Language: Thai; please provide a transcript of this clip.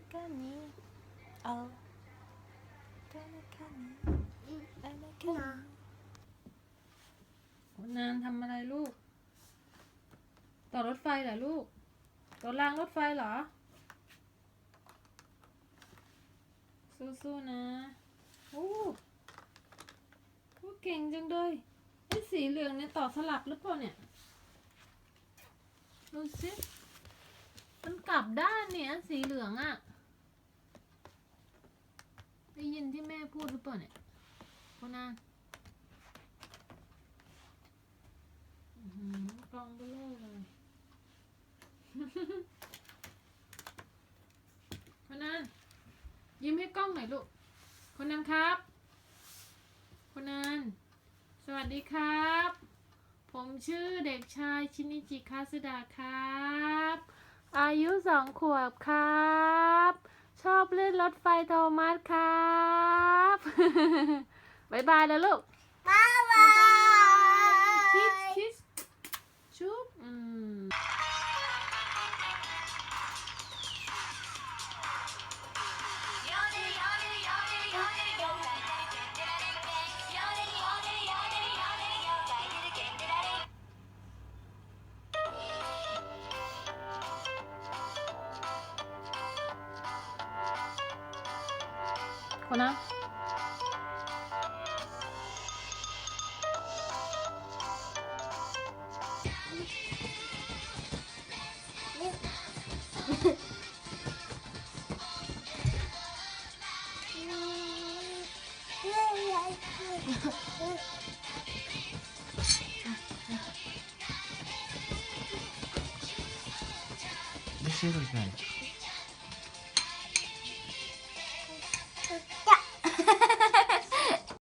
ever gonna oh gonna come gonna come นานทำอะไรลูก ต่อรถไฟเหรอลูก ต่อรางรถไฟเหรอ สู้ๆนะโอ้โหเก่งจังเลยไอ้สีเหลืองเนี่ยต่อสลับหรือเปล่าเนี่ย ดูสิ มันกลับด้านเนี่ย สีเหลืองอะได้ยินที่แม่พูดหรือเปล่าเนี่ยพ่อนานอื้อหือกล้องเบลอเลยคนนั้นยิ้มให้กล้องหน่อยลูก คนนั้นครับ คนนั้นสวัสดีครับ ผมชื่อเด็กชายชินิจิคาสดะครับ อายุสองขวบครับ ชอบเล่นรถไฟโทมัสครับ บ๊ายบายแล้วลูก こな。白いじいですか。